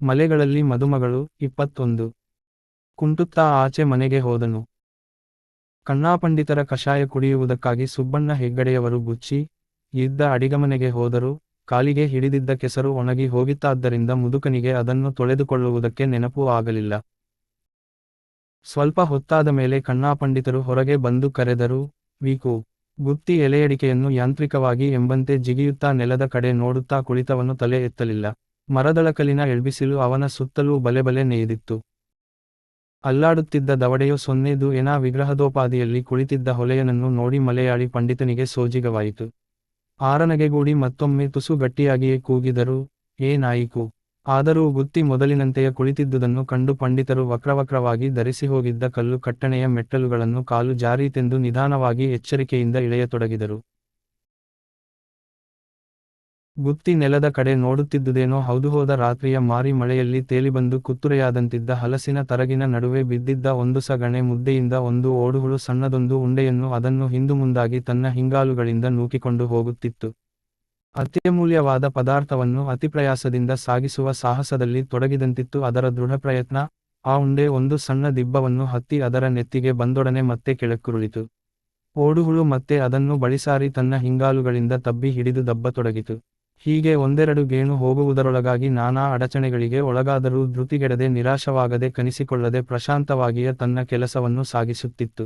ಮಲೆಗಳಲ್ಲಿ ಮದುಮಗಳು ಇಪ್ಪತ್ತೊಂದು. ಕುಂಟುತ್ತಾ ಆಚೆ ಮನೆಗೆ ಹೋದನು. ಕಣ್ಣಾಪಂಡಿತರ ಕಷಾಯ ಕುಡಿಯುವುದಕ್ಕಾಗಿ ಸುಬ್ಬಣ್ಣ ಹೆಗ್ಗಡೆಯವರು ಬುಚ್ಚಿ ಇದ್ದ ಅಡಿಗಮನೆಗೆ ಹೋದರು, ಕಾಲಿಗೆ ಹಿಡಿದಿದ್ದ ಕೆಸರು ಒಣಗಿ ಹೋಗಿತ್ತಾದ್ದರಿಂದ ಮುದುಕನಿಗೆ ಅದನ್ನು ತೊಳೆದುಕೊಳ್ಳುವುದಕ್ಕೆ ನೆನಪೂ ಆಗಲಿಲ್ಲ. ಸ್ವಲ್ಪ ಹೊತ್ತಾದ ಮೇಲೆ ಕಣ್ಣಾಪಂಡಿತರು ಹೊರಗೆ ಬಂದು ಕರೆದರು, ವೀಕು, ಗುತ್ತಿ ಎಲೆಯಡಿಕೆಯನ್ನು ಯಾಂತ್ರಿಕವಾಗಿ ಎಂಬಂತೆ ಜಿಗಿಯುತ್ತಾ ನೆಲದ ಕಡೆ ನೋಡುತ್ತಾ ಕುಳಿತವನ್ನು ತಲೆ ಎತ್ತಲಿಲ್ಲ. ಮರದಳಕಲಿನ ಎಳ್ಬಿಸಿಲು ಅವನ ಸುತ್ತಲೂ ಬಲೆಬಲೆ ನೇಯ್ದಿತ್ತು. ಅಲ್ಲಾಡುತ್ತಿದ್ದ ದವಡೆಯು ಸೊನ್ನೆದು ಎನಾ ವಿಗ್ರಹದೋಪಾದಿಯಲ್ಲಿ ಕುಳಿತಿದ್ದ ಹೊಲೆಯನನ್ನು ನೋಡಿ ಮಲೆಯಾಳಿ ಪಂಡಿತನಿಗೆ ಸೋಜಿಗವಾಯಿತು. ಆರನಗೆಗೂಡಿ ಮತ್ತೊಮ್ಮೆ ತುಸು ಗಟ್ಟಿಯಾಗಿಯೇ ಕೂಗಿದರು, ಏ ಆದರೂ ಗುತ್ತಿ ಮೊದಲಿನಂತೆಯೇ ಕುಳಿತಿದ್ದುದನ್ನು ಕಂಡು ಪಂಡಿತರು ವಕ್ರವಕ್ರವಾಗಿ ಧರಿಸಿ ಹೋಗಿದ್ದ ಕಲ್ಲು ಕಟ್ಟಣೆಯ ಮೆಟ್ಟಲುಗಳನ್ನು ಕಾಲು ಜಾರೀತೆಂದು ನಿಧಾನವಾಗಿ ಎಚ್ಚರಿಕೆಯಿಂದ ಇಳೆಯತೊಡಗಿದರು. ಗುತ್ತಿ ನೆಲದ ಕಡೆ ನೋಡುತ್ತಿದ್ದುದೇನೋ ಹೌದುಹೋದ ರಾತ್ರಿಯ ಮಾರಿ ಮಳೆಯಲ್ಲಿ ತೇಲಿಬಂದು ಕುತ್ತುರೆಯಾದಂತಿದ್ದ ಹಲಸಿನ ತರಗಿನ ನಡುವೆ ಬಿದ್ದಿದ್ದ ಒಂದು ಸಗಣೆ ಮುದ್ದೆಯಿಂದ ಒಂದು ಓಡುಹುಳು ಸಣ್ಣದೊಂದು ಉಂಡೆಯನ್ನು ಅದನ್ನು ಹಿಂದು ಮುಂದಾಗಿ ತನ್ನ ಹಿಂಗಾಲುಗಳಿಂದ ನೂಕಿಕೊಂಡು ಹೋಗುತ್ತಿತ್ತು. ಅತ್ಯಮೂಲ್ಯವಾದ ಪದಾರ್ಥವನ್ನು ಅತಿಪ್ರಯಾಸದಿಂದ ಸಾಗಿಸುವ ಸಾಹಸದಲ್ಲಿ ತೊಡಗಿದಂತಿತ್ತು ಅದರ ದೃಢ ಪ್ರಯತ್ನ. ಆ ಉಂಡೆ ಒಂದು ಸಣ್ಣ ದಿಬ್ಬವನ್ನು ಹತ್ತಿ ಅದರ ನೆತ್ತಿಗೆ ಬಂದೊಡನೆ ಮತ್ತೆ ಕೆಳಕ್ಕುರುಳಿತು. ಓಡುಹುಳು ಮತ್ತೆ ಅದನ್ನು ಬಳಿಸಾರಿ ತನ್ನ ಹಿಂಗಾಲುಗಳಿಂದ ತಬ್ಬಿ ಹಿಡಿದು ದಬ್ಬತೊಡಗಿತು. ಹೀಗೆ ಒಂದೆರಡು ಗೇಣು ಹೋಗುವುದರೊಳಗಾಗಿ ನಾನಾ ಅಡಚಣೆಗಳಿಗೆ ಒಳಗಾದರೂ ಧೃತಿಗೆಡದೆ ನಿರಾಶವಾಗದೆ ಕನಿಸಿಕೊಳ್ಳದೆ ಪ್ರಶಾಂತವಾಗಿಯೇ ತನ್ನ ಕೆಲಸವನ್ನು ಸಾಗಿಸುತ್ತಿತ್ತು.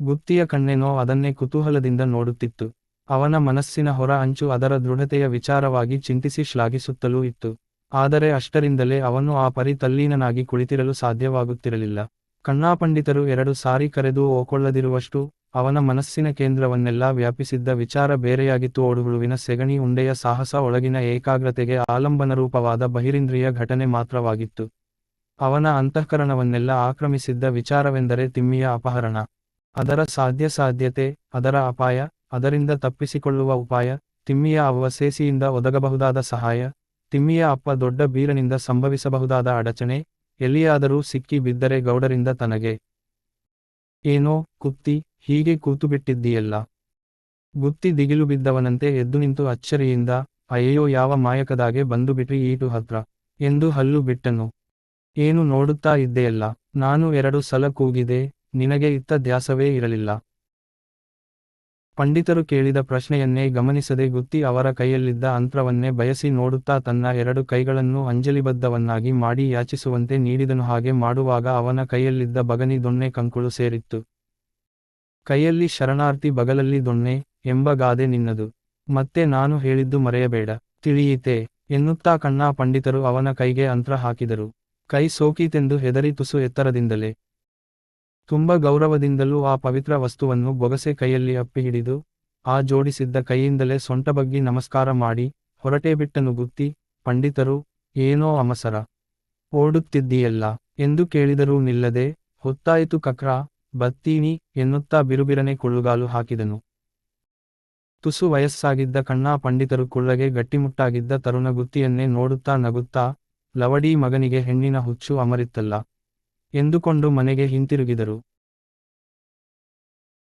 ಗುತ್ತಿಯ ಕಣ್ಣೆನೋ ಅದನ್ನೇ ಕುತೂಹಲದಿಂದ ನೋಡುತ್ತಿತ್ತು. ಅವನ ಮನಸ್ಸಿನ ಹೊರ ಅಂಚು ಅದರ ದೃಢತೆಯ ವಿಚಾರವಾಗಿ ಚಿಂತಿಸಿ ಶ್ಲಾಘಿಸುತ್ತಲೂ ಇತ್ತು. ಆದರೆ ಅಷ್ಟರಿಂದಲೇ ಅವನು ಆ ಪರಿ ತಲ್ಲೀನನಾಗಿ ಕುಳಿತಿರಲು ಸಾಧ್ಯವಾಗುತ್ತಿರಲಿಲ್ಲ. ಕಣ್ಣಾಪಂಡಿತರು ಎರಡು ಸಾರಿ ಕರೆದು ಓಕೊಳ್ಳದಿರುವಷ್ಟು ಅವನ ಮನಸ್ಸಿನ ಕೇಂದ್ರವನ್ನೆಲ್ಲ ವ್ಯಾಪಿಸಿದ್ದ ವಿಚಾರ ಬೇರೆಯಾಗಿತ್ತು. ಓಡುಹುಳುವಿನ ಸೆಗಣಿ ಉಂಡೆಯ ಸಾಹಸ ಒಳಗಿನ ಏಕಾಗ್ರತೆಗೆ ಆಲಂಬನರೂಪವಾದ ಬಹಿರಿಂದ್ರಿಯ ಘಟನೆ ಮಾತ್ರವಾಗಿತ್ತು. ಅವನ ಅಂತಃಕರಣವನ್ನೆಲ್ಲ ಆಕ್ರಮಿಸಿದ್ದ ವಿಚಾರವೆಂದರೆ ತಿಮ್ಮಿಯ ಅಪಹರಣ. ಅದರ ಸಾಧ್ಯ ಸಾಧ್ಯತೆ, ಅದರ ಅಪಾಯ, ಅದರಿಂದ ತಪ್ಪಿಸಿಕೊಳ್ಳುವ ಉಪಾಯ, ತಿಮ್ಮಿಯ ಅವ್ವ ಸೇಸಿಯಿಂದ ಒದಗಬಹುದಾದ ಸಹಾಯ, ತಿಮ್ಮಿಯ ಅಪ್ಪ ದೊಡ್ಡ ಬೀರನಿಂದ ಸಂಭವಿಸಬಹುದಾದ ಅಡಚಣೆ, ಎಲ್ಲಿಯಾದರೂ ಸಿಕ್ಕಿ ಬಿದ್ದರೆ ಗೌಡರಿಂದ ತನಗೆ. ಏನೋ, ಕುತ್ತಿ, ಹೀಗೆ ಕೂತುಬಿಟ್ಟಿದ್ದೀಯಲ್ಲ. ಗುತ್ತಿ ದಿಗಿಲು ಬಿದ್ದವನಂತೆ ಎದ್ದು ನಿಂತು ಅಚ್ಚರಿಯಿಂದ ಅಯ್ಯೋ ಯಾವ ಮಾಯಕದಾಗೆ ಬಂದು ಬಿಟ್ರಿ ಈಟು ಹತ್ರ, ಎಂದು ಹಲ್ಲು ಬಿಟ್ಟನು. ಏನು ನೋಡುತ್ತಾ ಇದ್ದೆಯಲ್ಲ, ನಾನು ಎರಡು ಸಲ ಕೂಗಿದೆ, ನಿನಗೆ ಇತ್ತ ದ್ಯಾಸವೇ ಇರಲಿಲ್ಲ. ಪಂಡಿತರು ಕೇಳಿದ ಪ್ರಶ್ನೆಯನ್ನೇ ಗಮನಿಸದೆ ಗುತ್ತಿ ಅವರ ಕೈಯಲ್ಲಿದ್ದ ಅಂತ್ರವನ್ನೇ ಬಯಸಿ ನೋಡುತ್ತಾ ತನ್ನ ಎರಡು ಕೈಗಳನ್ನು ಅಂಜಲಿಬದ್ಧವನ್ನಾಗಿ ಮಾಡಿ ಯಾಚಿಸುವಂತೆ ನೀಡಿದನು. ಹಾಗೆ ಮಾಡುವಾಗ ಅವನ ಕೈಯಲ್ಲಿದ್ದ ಬಗನಿ ದೊಣ್ಣೆ ಕಂಕುಳು ಸೇರಿತ್ತು. ಕೈಯಲ್ಲಿ ಶರಣಾರ್ಥಿ ಬಗಲಲ್ಲಿ ದೊಣ್ಣೆ ಎಂಬ ಗಾದೆ ನಿನ್ನದು. ಮತ್ತೆ ನಾನು ಹೇಳಿದ್ದು ಮರೆಯಬೇಡ, ತಿಳಿಯಿತೆ ಎನ್ನುತ್ತಾ ಕಣ್ಣಾ ಪಂಡಿತರು ಅವನ ಕೈಗೆ ಅಂತ್ರ ಹಾಕಿದರು. ಕೈ ಸೋಕೀತೆಂದು ಹೆದರಿ ತುಸು ಎತ್ತರದಿಂದಲೇ ತುಂಬ ಗೌರವದಿಂದಲೂ ಆ ಪವಿತ್ರ ವಸ್ತುವನ್ನು ಬೊಗಸೆ ಕೈಯಲ್ಲಿ ಅಪ್ಪಿ ಹಿಡಿದು, ಆ ಜೋಡಿಸಿದ್ದ ಕೈಯಿಂದಲೇ ಸೊಂಟ ಬಗ್ಗಿ ನಮಸ್ಕಾರ ಮಾಡಿ, ಹೊರಟೇ ಬಿಟ್ಟನು ಗುತ್ತಿ ಪಂಡಿತರು, ಏನೋ ಅಮಸರ. ಓಡುತ್ತಿದ್ದೀಯಲ್ಲ? ಎಂದು ಕೇಳಿದರೂ ನಿಲ್ಲದೆ, ಹೊತ್ತಾಯಿತು ಕಕ್ರ, ಬತ್ತೀನಿ ಎನ್ನುತ್ತಾ ಬಿರುಬಿರನೆ ಕುಳ್ಳುಗಾಲು ಹಾಕಿದನು. ತುಸು ವಯಸ್ಸಾಗಿದ್ದ ಕಣ್ಣಾ ಪಂಡಿತರು ಕುಳ್ಳಗೆ ಗಟ್ಟಿಮುಟ್ಟಾಗಿದ್ದ ತರುಣ ಗುತ್ತಿಯನ್ನೇ ನೋಡುತ್ತಾ ನಗುತ್ತಾ, ಲವಡೀ ಮಗನಿಗೆ ಹೆಣ್ಣಿನ ಹುಚ್ಚು ಅಮರಿತ್ತಲ್ಲ. ಎಂದುಕೊಂಡು ಮನೆಗೆ ಹಿಂತಿರುಗಿದರು.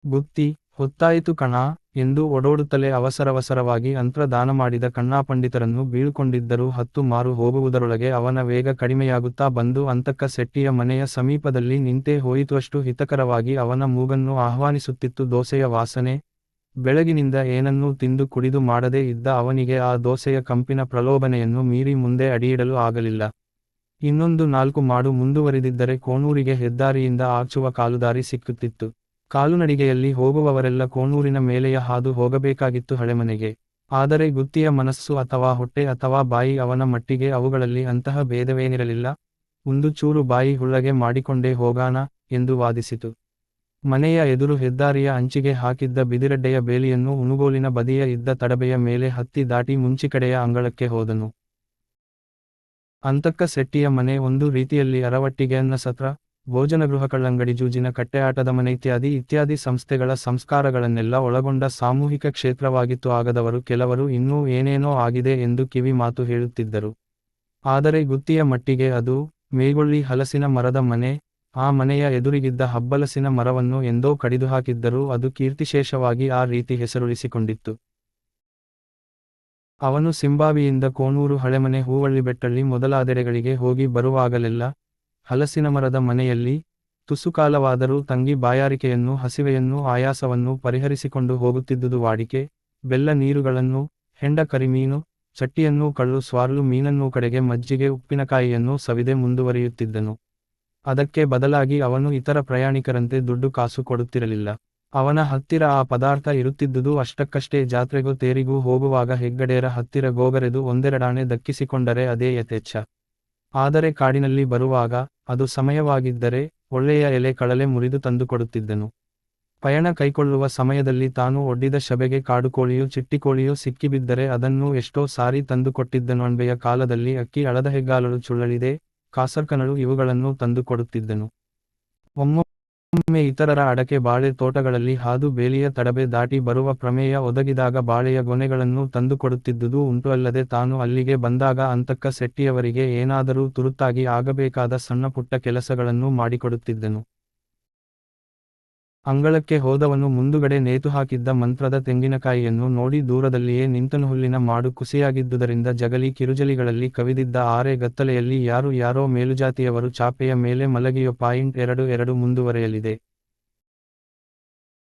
ಬುತ್ತಿ, ಹೊತ್ತಾಯಿತು ಕಣಾ ಎಂದು ಒಡೋಡುತ್ತಲೇ ಅವಸರವಸರವಾಗಿ ಅಂತ್ರದಾನ ಮಾಡಿದ ಮಾಡಿದ ಕಣ್ಣಾಪಂಡಿತರನ್ನು ಬೀಳ್ಕೊಂಡಿದ್ದರೂ ಹತ್ತು ಮಾರು ಹೋಗುವುದರೊಳಗೆ ಅವನ ವೇಗ ಕಡಿಮೆಯಾಗುತ್ತಾ ಬಂದು ಅಂತಕ್ಕ ಸೆಟ್ಟಿಯ ಮನೆಯ ಸಮೀಪದಲ್ಲಿ ನಿಂತೇ ಹೋಯಿತುವಷ್ಟು ಹಿತಕರವಾಗಿ ಅವನ ಮೂಗನ್ನು ಆಹ್ವಾನಿಸುತ್ತಿತ್ತು ದೋಸೆಯ ವಾಸನೆ. ಬೆಳಗಿನಿಂದ ಏನನ್ನೂ ತಿಂದು ಕುಡಿದು ಮಾಡದೇ ಇದ್ದ ಅವನಿಗೆ ಆ ದೋಸೆಯ ಕಂಪಿನ ಪ್ರಲೋಭನೆಯನ್ನು ಮೀರಿ ಮುಂದೆ ಅಡಿಯಿಡಲು ಆಗಲಿಲ್ಲ. ಇನ್ನೊಂದು ನಾಲ್ಕು ಮಾಡು ಮುಂದುವರಿದಿದ್ದರೆ ಕೋಣೂರಿಗೆ ಹೆದ್ದಾರಿಯಿಂದ ಆಚುವ ಕಾಲುದಾರಿ ಸಿಕ್ಕುತ್ತಿತ್ತು. ಕಾಲುನಡಿಗೆಯಲ್ಲಿ ಹೋಗುವವರೆಲ್ಲ ಕೋಣೂರಿನ ಮೇಲೆಯ ಹಾದು ಹೋಗಬೇಕಾಗಿತ್ತು ಹಳೆಮನೆಗೆ. ಆದರೆ ಗುತ್ತಿಯ ಮನಸ್ಸು ಅಥವಾ ಹೊಟ್ಟೆ ಅಥವಾ ಬಾಯಿ ಅವನ ಮಟ್ಟಿಗೆ ಅವುಗಳಲ್ಲಿ ಅಂತಹ ಭೇದವೇನಿರಲಿಲ್ಲ. ಒಂದು ಚೂರು ಬಾಯಿ ಹುಳ್ಳಗೆ ಮಾಡಿಕೊಂಡೇ ಹೋಗಾನ ಎಂದು ವಾದಿಸಿತು. ಮನೆಯ ಎದುರು ಹೆದ್ದಾರಿಯ ಅಂಚಿಗೆ ಹಾಕಿದ್ದ ಬಿದಿರಡ್ಡೆಯ ಬೇಲಿಯನ್ನು ಉಣುಗೋಲಿನ ಬದಿಯ ಇದ್ದ ತಡಬೆಯ ಮೇಲೆ ಹತ್ತಿ ದಾಟಿ ಮುಂಚಿಕಡೆಯ ಅಂಗಳಕ್ಕೆ ಹೋದನು. ಅಂತಕ್ಕ ಸೆಟ್ಟಿಯ ಮನೆ ಒಂದು ರೀತಿಯಲ್ಲಿ ಅರವಟ್ಟಿಗೆ ಅನ್ನ ಸತ್ರ ಭೋಜನಗೃಹ ಕಳ್ಳಂಗಡಿ ಜೂಜಿನ ಕಟ್ಟೆಯಾಟದ ಮನೆ ಇತ್ಯಾದಿ ಇತ್ಯಾದಿ ಸಂಸ್ಥೆಗಳ ಸಂಸ್ಕಾರಗಳನ್ನೆಲ್ಲ ಒಳಗೊಂಡ ಸಾಮೂಹಿಕ ಕ್ಷೇತ್ರವಾಗಿತ್ತು ಆಗದವರು ಕೆಲವರು ಇನ್ನೂ ಏನೇನೋ ಆಗಿದೆ ಎಂದು ಕಿವಿ ಮಾತು ಹೇಳುತ್ತಿದ್ದರು. ಆದರೆ ಗುತ್ತಿಯ ಮಟ್ಟಿಗೆ ಅದು ಮೇಗೊಳ್ಳಿ ಹಲಸಿನ ಮರದ ಮನೆ, ಆ ಮನೆಯ ಎದುರಿಗಿದ್ದ ಹಬ್ಬಲಸಿನ ಮರವನ್ನು ಎಂದೋ ಕಡಿದು ಹಾಕಿದ್ದರೂ ಅದು ಕೀರ್ತಿಶೇಷವಾಗಿ ಆ ರೀತಿ ಹೆಸರುಳಿಸಿಕೊಂಡಿತ್ತು. ಅವನು ಸಿಂಬಾವಿಯಿಂದ ಕೋಣೂರು ಹಳೆಮನೆ ಹೂವಳ್ಳಿ ಬೆಟ್ಟಳ್ಳಿ ಮೊದಲಾದೆಡೆಗಳಿಗೆ ಹೋಗಿ ಬರುವಾಗಲೆಲ್ಲ ಹಲಸಿನ ಮರದ ಮನೆಯಲ್ಲಿ ತುಸುಕಾಲವಾದರೂ ತಂಗಿ ಬಾಯಾರಿಕೆಯನ್ನು ಹಸಿವೆಯನ್ನು ಆಯಾಸವನ್ನು ಪರಿಹರಿಸಿಕೊಂಡು ಹೋಗುತ್ತಿದ್ದುದು ವಾಡಿಕೆ, ಬೆಲ್ಲ ನೀರುಗಳನ್ನು, ಹೆಂಡ ಕರಿಮೀನು, ಚಟ್ಟಿಯನ್ನು ಕಳ್ಳು ಸ್ವಾರ್ಲು ಮೀನನ್ನೂ ಕಡೆಗೆ ಮಜ್ಜಿಗೆ ಉಪ್ಪಿನಕಾಯಿಯನ್ನು ಸವಿದೆ ಮುಂದುವರಿಯುತ್ತಿದ್ದನು. ಅದಕ್ಕೆ ಬದಲಾಗಿ ಅವನು ಇತರ ಪ್ರಯಾಣಿಕರಂತೆ ದುಡ್ಡು ಕಾಸು ಕೊಡುತ್ತಿರಲಿಲ್ಲ. ಅವನ ಹತ್ತಿರ ಆ ಪದಾರ್ಥ ಇರುತ್ತಿದ್ದುದು ಅಷ್ಟಕ್ಕಷ್ಟೇ ಜಾತ್ರೆಗೂ ತೇರಿಗೂ ಹೋಗುವಾಗ ಹೆಗ್ಗಡೆಯರ ಹತ್ತಿರ ಗೋಗರೆದು ಒಂದೆರಡಾಣೆ ದಕ್ಕಿಸಿಕೊಂಡರೆ ಅದೇ ಯಥೇಚ್ಛ. ಆದರೆ ಕಾಡಿನಲ್ಲಿ ಬರುವಾಗ ಅದು ಸಮಯವಾಗಿದ್ದರೆ ಒಳ್ಳೆಯ ಎಲೆ ಕಳಲೆ ಮುರಿದು ತಂದುಕೊಡುತ್ತಿದ್ದನು ಪಯಣ ಕೈಕೊಳ್ಳುವ ಸಮಯದಲ್ಲಿ ತಾನು ಒಡ್ಡಿದ ಶಬೆಗೆ ಕಾಡುಕೋಳಿಯೋ ಚಿಟ್ಟಿಕೋಳಿಯೋ ಸಿಕ್ಕಿಬಿದ್ದರೆ ಅದನ್ನು ಎಷ್ಟೋ ಸಾರಿ ತಂದುಕೊಟ್ಟಿದ್ದನು ಅಣ್ಬೆಯ ಕಾಲದಲ್ಲಿ ಅಕ್ಕಿ ಅಳದ ಹೆಗ್ಗಾಲಲು ಚುಳ್ಳಳಿದೆ ಕಾಸರ್ಕನಳು ಇವುಗಳನ್ನು ತಂದುಕೊಡುತ್ತಿದ್ದನು ಒಮ್ಮೊಮ್ಮೆ ಇತರರ ಅಡಕೆ ಬಾಳೆ ತೋಟಗಳಲ್ಲಿ ಹಾದು ಬೇಲಿಯ ತಡಬೆ ದಾಟಿ ಬರುವ ಪ್ರಮೇಯ ಒದಗಿದಾಗ ಬಾಳೆಯ ಗೊನೆಗಳನ್ನು ತಂದುಕೊಡುತ್ತಿದ್ದುದು ಉಂಟು ಅಲ್ಲದೆ ತಾನು ಅಲ್ಲಿಗೆ ಬಂದಾಗ ಅಂತಕ್ಕ ಸೆಟ್ಟಿಯವರಿಗೆ ಏನಾದರೂ ತುರುತಾಗಿ ಆಗಬೇಕಾದ ಸಣ್ಣ ಪುಟ್ಟ ಕೆಲಸಗಳನ್ನು ಮಾಡಿಕೊಡುತ್ತಿದ್ದನು. ಅಂಗಳಕ್ಕೆ ಹೋದವನು ಮುಂದುಗಡೆ ನೇತುಹಾಕಿದ್ದ ಮಂತ್ರದ ತೆಂಗಿನಕಾಯಿಯನ್ನು ನೋಡಿ ದೂರದಲ್ಲಿಯೇ ನಿಂತನು. ಹುಲ್ಲಿನ ಮಾಡು ಕುಸಿಯಾಗಿದ್ದುದರಿಂದ ಜಗಲಿ ಕಿರುಜಲಿಗಳಲ್ಲಿ ಕವಿದಿದ್ದ ಆರೆ ಗತ್ತಲೆಯಲ್ಲಿ ಯಾರು ಯಾರೋ ಮೇಲುಜಾತಿಯವರು ಚಾಪೆಯ ಮೇಲೆ ಮಲಗಿಯೋ ಪಾಯಿಂಟ್ ಎರಡು ಎರಡು ಮುಂದುವರೆಯಲಿದೆ.